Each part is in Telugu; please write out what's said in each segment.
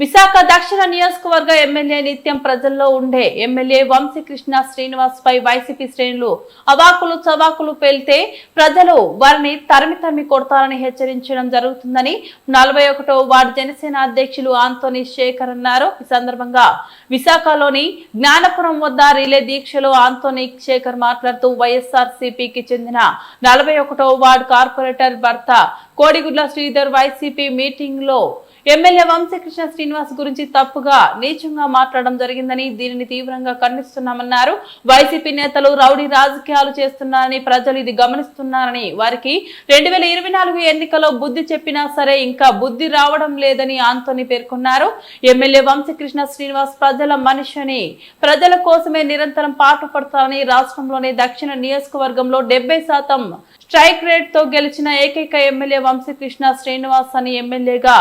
విశాఖ దక్షిణ నియోజకవర్గ ఎమ్మెల్యే నిత్యం ప్రజల్లో ఉండే ఎమ్మెల్యే వంశీకృష్ణ శ్రీనివాస్ పై వైసీపీ శ్రేణులు అవాకులు చవాకులు పేలితే ప్రజలు వారిని తరిమి తరిమి కొడతారని హెచ్చరించడం జరుగుతుందని నలభై ఒకటో వార్డు జనసేన అధ్యక్షులు ఆంతోని శేఖర్ అన్నారు. ఈ సందర్భంగా విశాఖలోని జ్ఞానపురం వద్ద రిలే దీక్షలో ఆంతోని శేఖర్ మాట్లాడుతూ వైఎస్ఆర్ సిపికి చెందిన నలభై ఒకటో వార్డు కార్పొరేటర్ భర్త కోడిగుడ్ల శ్రీధర్ వైసీపీ మీటింగ్లో ఎమ్మెల్యే వంశకృష్ణ శ్రీనివాస్ గురించి తప్పుగా నీచంగా మాట్లాడడం జరిగిందని దీనిని తీవ్రంగా ఖండిస్తున్నామన్నారు. వైసీపీ నేతలు రౌడీ రాజకీయాలు చేస్తున్నారని ప్రజలు ఇది గమనిస్తున్నారని వారికి రెండు వేల ఇరవై నాలుగు ఎన్నికల్లో బుద్ధి చెప్పినా సరే ఇంకా బుద్ధి రావడం లేదని ఆంతోని పేర్కొన్నారు. ఎమ్మెల్యే వంశకృష్ణ శ్రీనివాస్ ప్రజల మనిషిని ప్రజల కోసమే నిరంతరం పాటుపడతారని రాష్ట్రంలోని దక్షిణ నియోజకవర్గంలో డెబ్బై శాతం స్ట్రైక్ రేట్తో గెలిచిన ఏకైక ఎమ్మెల్యే వంశకృష్ణ శ్రీనివాస్ అని ఎమ్మెల్యేగా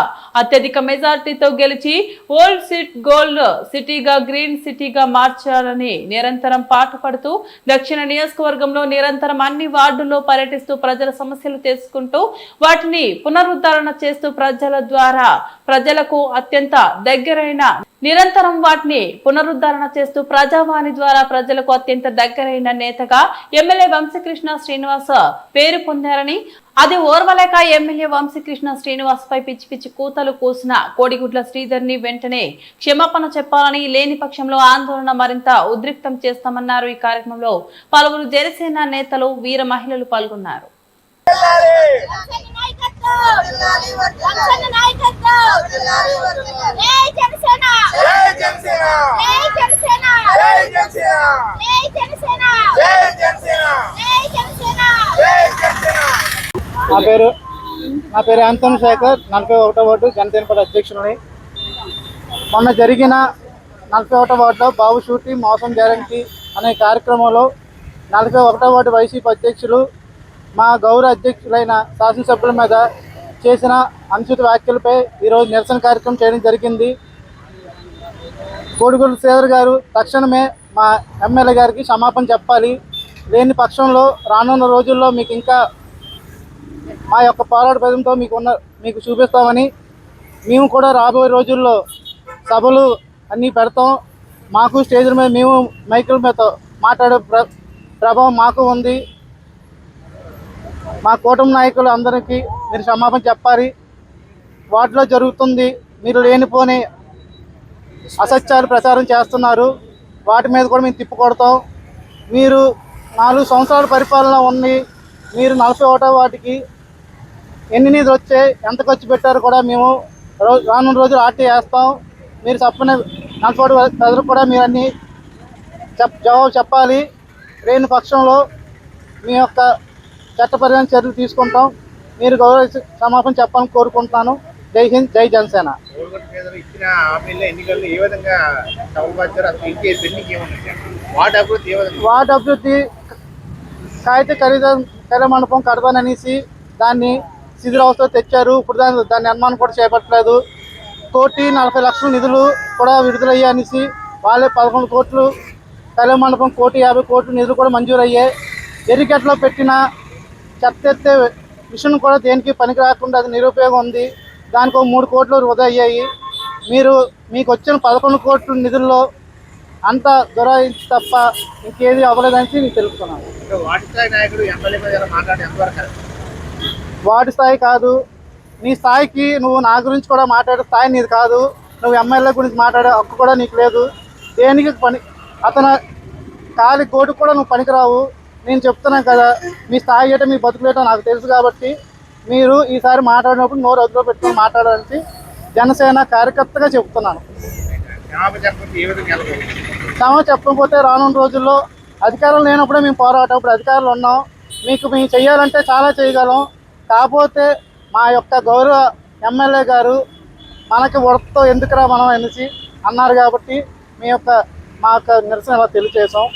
అత్యధిక మెజార్టీతో గెలిచి ఓల్డ్ సిట్ గోల్డ్ సిటీగా గ్రీన్ సిటీగా మార్చాలని నిరంతరం పాటుపడుతూ దక్షిణ నియోజకవర్గంలో నిరంతరం అన్ని వార్డుల్లో పర్యటిస్తూ ప్రజల సమస్యలు తెలుసుకుంటూ వాటిని పునరుద్ధరణ చేస్తూ ప్రజల ద్వారా ప్రజలకు అత్యంత దగ్గరైన నిరంతరం వాటిని పునరుద్ధరణ చేస్తూ ప్రజావాణి ద్వారా ప్రజలకు అత్యంత దగ్గరైన నేతగా ఎమ్మెల్యే వంశకృష్ణ శ్రీనివాస్ పేరు పొందారని అది ఓర్వలేక ఎమ్మెల్యే వంశీకృష్ణ శ్రీనివాస్ పై పిచ్చి పిచ్చి కూతలు కూసిన కోడిగుడ్ల శ్రీధర్ని వెంటనే క్షమాపణ చెప్పాలని లేని పక్షంలో ఆందోళన మరింత ఉద్రిక్తం చేస్తామన్నారు. ఈ కార్యక్రమంలో పలువురు జనసేన నేతలు వీర మహిళలు పాల్గొన్నారు. నాయకత్వం! నా పేరు నా పేరు ఆంతోన్ శేఖర్ నలభై ఒకటో వార్డు జనసేన పార్టీ అధ్యక్షుడిని మొన్న జరిగిన నలభై ఒకటో వార్డులో బాబు షూటి మోసం గ్యారంటీ అనే కార్యక్రమంలో నలభై ఒకటో వార్డు వైసీపీ అధ్యక్షులు మా గౌరవ అధ్యక్షులైన శాసనసభ్యుల మీద చేసిన అనుచిత వ్యాఖ్యలపై ఈరోజు నిరసన కార్యక్రమం చేయడం జరిగింది. కోడిగూడ శ్రీధర్ గారు తక్షణమే మా ఎమ్మెల్యే గారికి క్షమాపణ చెప్పాలి. లేని పక్షంలో రానున్న రోజుల్లో మీకు ఇంకా మా యొక్క పోరాట పదంతో మీకు ఉన్న మీకు చూపిస్తామని మేము కూడా రాబోయే రోజుల్లో సభలు అన్నీ పెడతాం. మాకు స్టేజ్ల మీద మేము మైకుల మీద మాట్లాడే ప్ర ప్రభావం మాకు ఉంది. మా కూటమి నాయకులు అందరికీ మీరు క్షమాపణ చెప్పాలి. వాటిలో జరుగుతుంది. మీరు లేనిపోని అసత్యాలు ప్రచారం చేస్తున్నారు. వాటి మీద కూడా మేము తిప్పుకొడతాం మీరు నాలుగు సంవత్సరాల పరిపాలన ఉంది. మీరు నలభై ఒకటో వాటికి ఎన్ని నిధులు వచ్చాయి ఎంత ఖర్చు పెట్టారో కూడా మేము రోజు రానున్న రోజులు ఆర్టీ వేస్తాం. మీరు చెప్పిన నలభై ప్రజలకు కూడా మీరు అన్ని చెప్ జవాబు చెప్పాలి. లేని పక్షంలో మీ యొక్క చట్టపరమైన చర్యలు తీసుకుంటాం. మీరు గౌరవ క్షమాపణ చెప్పాలని కోరుకుంటున్నాను. జై హింద్ జై జనసేన. గవర్నమెంట్ ఇచ్చిన ఎన్నికల్లో ఏ విధంగా అభివృద్ధి ఏ విధంగా వార్డు అభివృద్ధి కాగిత మండపం కడతాననేసి దాన్ని శిథిరావస్థ తెచ్చారు. ఇప్పుడు దాని దాని నిర్మాణం కూడా చేపట్టలేదు. కోటి నలభై లక్షల నిధులు కూడా విడుదలయ్యాయి అనేసి వాళ్ళే పదకొండు కోట్లు కళ్యాణ మండపం కోటి యాభై కోట్ల నిధులు కూడా మంజూరు అయ్యాయి పెట్టిన చెత్తెత్తే మిషన్ కూడా దేనికి పనికి రాకుండా అది నిరుపయోగం ఉంది. దానికి ఒక మూడు కోట్లు వృధా అయ్యాయి. మీరు మీకు వచ్చిన పదకొండు కోట్ల నిధుల్లో అంత దొరాయించి తప్ప ఇంకేది అవ్వలేదని నేను తెలుపుతున్నాను. వాటి నాయకుడు ఎమ్మెల్యే మాట్లాడే ఎంతవరకు వార్డు వాడి స్థాయి కాదు. నీ స్థాయికి నువ్వు నా గురించి కూడా మాట్లాడే స్థాయి నీది కాదు. నువ్వు ఎమ్మెల్యే గురించి మాట్లాడే హక్కు కూడా నీకు లేదు. దేనికి పని అతను కాలి కోటి కూడా నువ్వు పనికిరావు. నేను చెప్తున్నాను కదా మీ స్థాయి ఏటో మీ బతుకులేటో నాకు తెలుసు కాబట్టి మీరు ఈసారి మాట్లాడినప్పుడు నోరు అదుపులో పెట్టుకొని మాట్లాడాలని జనసేన కార్యకర్తగా చెప్తున్నాను క్షమాపణ చెప్పకపోతే క్షమ చెప్పకపోతే రానున్న రోజుల్లో అధికారం లేనప్పుడే మేము పోరాటం ఇప్పుడు అధికారులు ఉన్నాం. మీకు మేము చేయాలంటే చాలా చేయగలం. కాకపోతే మా యొక్క గౌరవ ఎమ్మెల్యే గారు మనకి ఉడతతో ఎందుకురా మనం అనేసి అన్నారు కాబట్టి మీ యొక్క మా యొక్క నిరసన ఇలా తెలియజేసాం